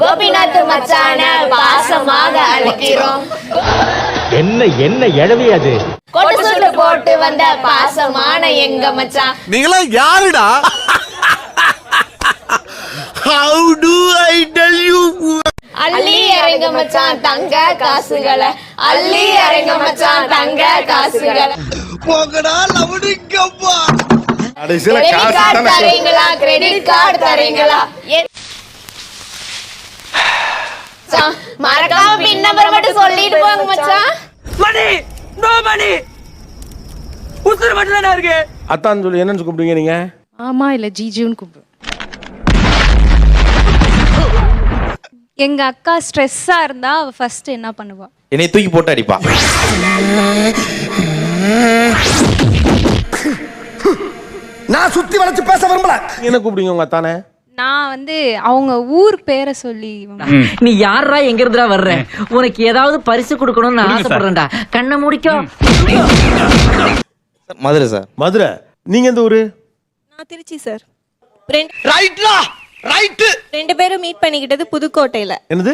கோபிநாத் மச்சான பாசமாக அழைக்கிறோம் என்ன என்ன எழவி அது? கொட்டு போட்டு வந்த பாசமான எங்க மச்சான்? நீங்களா யாருடா? How do I tell you அள்ளி இறங்க மச்சான் தங்க காசுகளை. அள்ளி இறங்க மச்சான் தங்க காசுகளை. கடைசியில காசு கார்டு தானே தரீங்களா? கிரெடிட் கார்டு தரீங்களா? மச்சான், மறக்காம பின் நம்பர் மட்டும் சொல்லிட்டு போங்க மச்சான். மணி! No money! உசுறு மட்டும் தானே இருக்கு? அத்தான் சொல்லி என்னன்னு கூப்பிடுங்க நீங்க? ஆமா இல்ல ஜிஜுன்னு கூப்பிடுவேன் எங்க அக்கா ஸ்ட்ரெஸ்ஸா இருந்தா அவ ஃபர்ஸ்ட் என்ன பண்ணுவா? என்னை தூக்கி போட்டு அடிப்பா. நான் சுத்தி வளைச்சு பேச விரும்பல. என்ன கூப்பிடுங்க உங்க அத்தானே? நான் வந்து அவங்க ஊர் பேரை சொல்லி நீ யாரா எங்க இருந்துடா வர்ற உனக்கு ஏதாவது பரிசு கொடுக்கணும்னு நான் ஆசைப்படுறேன்டா. கண்ணை முடிக்கோ. மதுரை சார். மதுரை நீங்க எந்த ஊரு? நான் திருச்சி சார். ரெண்டு ரைட்லா ரைட் ரெண்டு பேரும் மீட் பண்ணிக்கிட்டது புதுக்கோட்டையில. என்னது?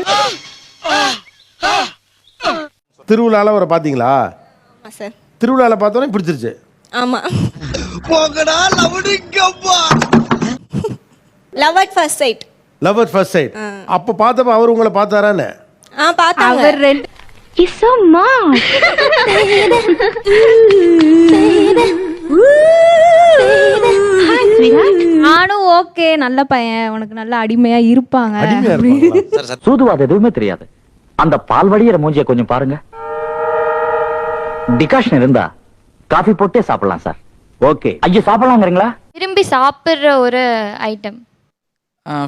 திருவிழால அவரை பாத்தீங்களா ஆமா சார். திருவிழால பார்த்தோன்னே பிடிச்சிருச்சு. ஆமா. போங்கடா லவுடிங்கப்பா love at first sight love at first sight அப்ப பார்த்தப்ப அவர் உங்களை பார்த்தாரான்னு? ஆ பார்த்தாங்க. அவர் ரெண்டு நானும் ஓகே நல்ல பையன். உனக்கு நல்ல அடிமையா இருப்பாங்க. அடிமையா இருப்பாங்களா? சூதுவாது எதுவுமே தெரியாது. அந்த பால் வடிகிற மூஞ்சிய கொஞ்சம் பாருங்க. டிகாஷன் இருந்தா காஃபி போட்டே சாப்பிடலாம் சார். ஓகே ஐயோ சாப்பிடலாங்கிறீங்களா விரும்பி சாப்பிடுற ஒரு ஐட்டம்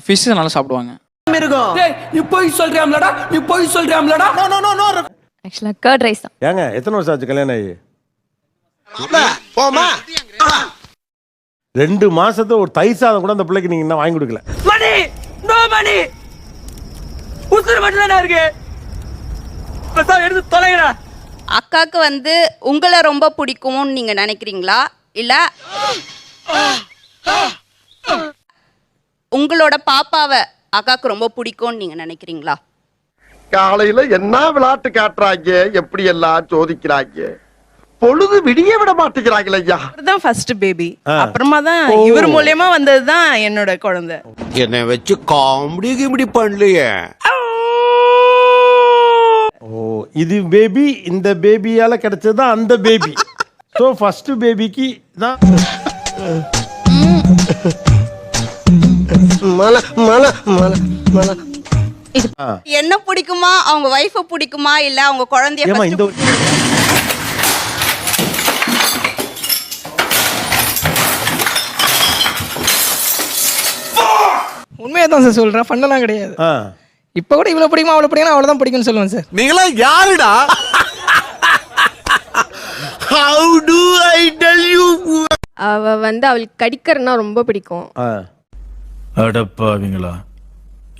ஃபிஷ் நல்லா சாப்பிடுவாங்க. நீ போய் சொல்றியாம்லடா? நீ போய் சொல்றியாம்லடா? ஆக்சுவலா கர்ட் ரைஸ் தான். ஏங்க எத்தனை வருஷம் ஆச்சு கல்யாணம் ஆகி? போமா ரெண்டு மாசத்துல ஒரு தயிர் சாதம் கூட அந்த பிள்ளைக்கு நீங்க இன்னும் வாங்கி கொடுக்கல. மணி! No money! உசுறு மட்டும் தானே இருக்கு? எடுத்து தொலைங்கடா. அக்காக்கு வந்து உங்களை ரொம்ப பிடிக்கும்னு நீங்க நினைக்கிறீங்களா? இல்ல? உங்களோட பாப்பாவை அக்காக்கு ரொம்ப பிடிக்கும்னு நீங்க நினைக்கிறீங்களா? காலையில என்ன விளையாட்டு காட்டுறாங்க? எப்படி எல்லாம் சோதிக்கிறாங்க? பொழுது விடிய விட மாட்டேங்கிறாங்களே ஐயா. தான் ஃபர்ஸ்ட் பேபி. அப்புறமா தான் இவர் மூலியமா வந்தது தான் என்னோட குழந்தை. என்னை வச்சு காமெடி கிமெடி பண்ணலையே. ஓ இது பேபி இந்த பேபியால கிடைச்சது அந்த பேபி ஸோ ஃபர்ஸ்ட் பேபிக்கு தான் மல மல மல மல. என்ன பிடிக்குமா? அவங்க ஒய்ஃபை பிடிக்குமா? இல்ல அவங்க குழந்தைய இந்த உண்மையா தான் சார் சொல்றேன். பண்ணலாம் கிடையாது. இப்ப கூட இவ்வளவு பிடிக்குமா? அவ்வளவு பிடிக்கும் அவ்வளவுதான் பிடிக்கும்னு சொல்லுவேன் சார் நீங்களா யாருடா? How do I tell you அவ வந்து அவளுக்கு கடிக்கிறன்னா ரொம்ப பிடிக்கும். அடப்பாவீங்களா.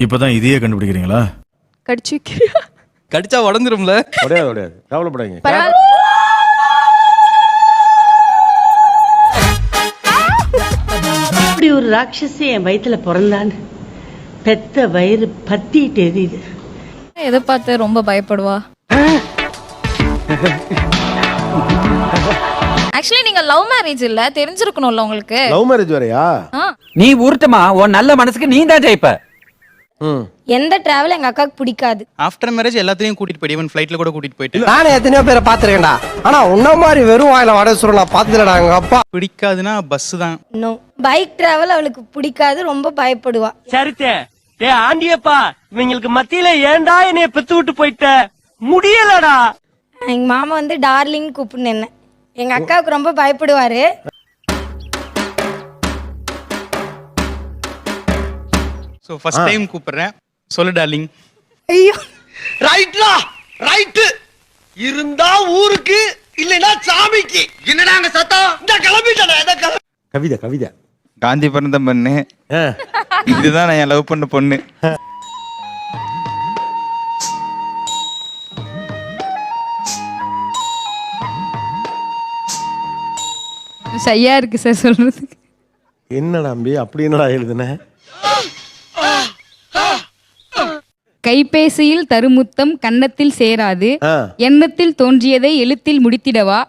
இப்பதான் இதையே கண்டுபிடிக்கிறீங்களா? கடிச்சு கடிச்சா உடஞ்சிரும்ல. உடையாது உடையாது. கவலைப்படாதீங்க. பரவாயில்ல. இப்படி ஒரு ராட்சசி என் வயித்துல பிறந்தான்னு பெத்த வயிறு பத்திட்டு எரியுது. எதை பார்த்து ரொம்ப பயப்படுவா? ஆக்சுவலி நீங்க லவ் மேரேஜ் இல்ல தெரிஞ்சிருக்கணும்ல உங்களுக்கு. லவ் மேரேஜ் வரையா நீ உருட்டுமா உன் நல்ல மனசுக்கு நீ தான் ஜெயிப்ப. ம். எந்த டிராவல் எங்க அக்காவுக்கு பிடிக்காது. ஆஃப்டர் மேரேஜ் எல்லாத்தையும் கூட்டிட்டு ஈவன் ஃபிளைட்ல கூட கூட்டிட்டு போயிட்டு. நானே எத்தனையோ பேரை பாத்துருக்கேன்டா ஆனா உன்ன மாதிரி வெறும் வாயில வடை சுருள் நான் பார்த்ததுலடா எங்க அப்பா. பிடிக்காதுன்னா பஸ் தான். நோ பைக் டிராவல் அவளுக்கு பிடிக்காது ரொம்ப பயப்படுவா. சரித்தே ஏ ஆண்டியப்பா இவங்களுக்கு மத்தியில ஏன்டா என்னைய பெத்து விட்டு போயிட்ட? முடியலடா. எங்க மாமா வந்து டார்லிங் கூப்பிடுன்னு என்ன. எங்க அக்காவுக்கு ரொம்ப பயப்படுவாரு. ஸோ ஃபர்ஸ்ட் டைம் கூப்பிடுறேன். சொல்லு டார்லிங் ஐயோ. ரைட்லா ரைட் இருந்தா ஊருக்கு இல்லைன்னா சாமிக்கு. என்னடா அங்க சத்தம்? இந்த கிளம்பிட்டடா இந்த கிளம்பி கவிதை கவிதை. காந்தி பிறந்த பொண்ணு. இதுதான் நான் என் லவ் பண்ண பொண்ணு. சரியா இருக்கு சார் சொல்றதுக்கு. என்னடா அம்பி? அப்படி என்னடா எழுதுன? கைபேசியில் தருமுத்தம் கன்னத்தில் சேராது. எண்ணத்தில் தோன்றியதை எழுத்தில் முடித்திடவா?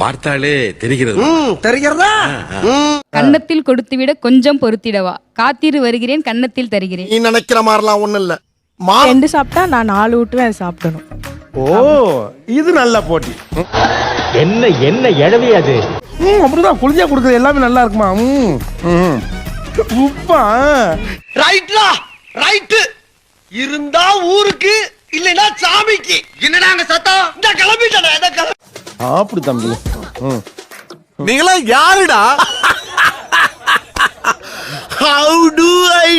பார்த்தாலே தெரிகிறது. தெரிகிறதா? கன்னத்தில் கொடுத்துவிட கொஞ்சம் பொறுத்திடவா காத்திரு வருகிறேன் கன்னத்தில் தருகிறேன். நீ நினைக்கிற மாதிரிலாம் ஒண்ணும் இல்ல. ரெண்டு சாப்பிட்டா நான் நாலு ஊட்டுவேன் சாப்பிடணும். ஓ இது நல்ல போட்டி. என்ன என்ன எழவி அது? ம் அப்படிதான். குளிஞ்சா கொடுக்குறது எல்லாமே நல்லா இருக்குமா? ம் ம். உப்பா. ரைட்லா ரைட்டு. இருந்தா ஊருக்கு இல்லைன்னா சாமிக்கு. என்னடா அங்க சத்தம்? இந்த கிளம்பிட்டேன் இந்த கிளம்பி அப்படி தம்பி. ம். நீங்களா யாருடா? How to I